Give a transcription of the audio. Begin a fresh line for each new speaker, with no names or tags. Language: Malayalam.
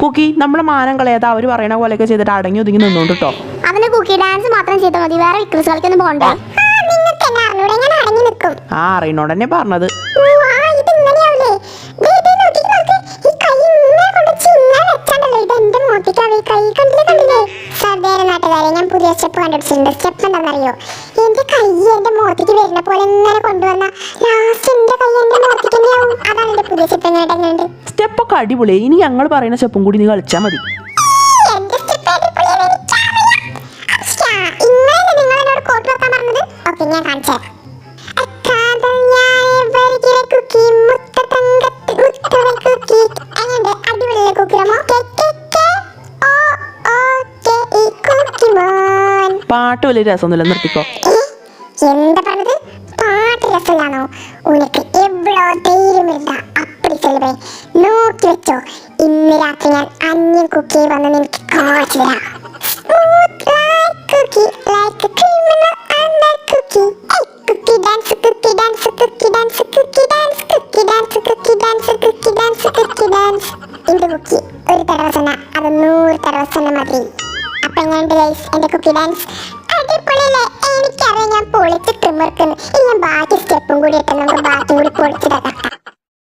കുക്കി നമ്മുടെ മാനം കളയാതെ അവർ പറയണ പോലെയൊക്കെ ചെയ്തിട്ട് അടങ്ങി ഒതുങ്ങി നിന്നോണ്ട് കേട്ടോ
അവന് കുക്കി ഡാൻസ് മാത്രം ചെയ്താൽ മതി. വേറെ വിക്രസ് കളിക്കൊന്നും പോകണ്ട
ആ. അറിയണോട് തന്നെ പറഞ്ഞത്.
ഞാൻ പുതിയ സ്റ്റെപ്പ് കണ്ടുപിടിച്ചിട്ടുണ്ട്. സ്റ്റെപ്പ് എന്താണെന്നറിയോ? എന്റെ കൈ എന്റെ മുഖത്തേക്ക് വരുന്ന പോലെ ഇങ്ങനെ കൊണ്ടുവന്ന ലാസ്റ്റ് കൈ അതാണ്
ഒക്കെ അടിപൊളി. ഇനി ഞങ്ങൾ പറയുന്ന ചെപ്പും കൂടി നീ കളിച്ചാൽ മതി. പാട്ട് വലിയ രസമൊന്നുമില്ല നിർത്തിക്കോ.
എന്താ പറഞ്ഞത്? പാട്ട് രസമില്ലാണോ ചെയ്തേ നോക്കി വെച്ചോ. ഇന്ന് രാത്രി ഞാൻ അന്യൻ കുക്കി വന്ന് നിനക്ക് കാണിച്ചു തരാം. Cookie like criminal under cookie cookie dance cookie dance cookie dance cookie dance cookie dance cookie dance cookie dance cookie dance എന്റെ കുക്കി ഒരു തടവസന അത് നൂറ് തടവസന മതി. അപ്പൊ എങ്ങനെയുണ്ട് ഗൈസ് കുക്കി ഡാൻസ് അടിപൊളിയല്ലേ? എനിക്കറിയാം ഞാൻ പൊളിച്ച് ട്രിമർക്കുന്നു ഇനി ഞാൻ ബാക്കി സ്റ്റെപ്പും കൂടി ഇട്ട് നമുക്ക് ബാക്കി കൂടി പൊളിച്ചിടാം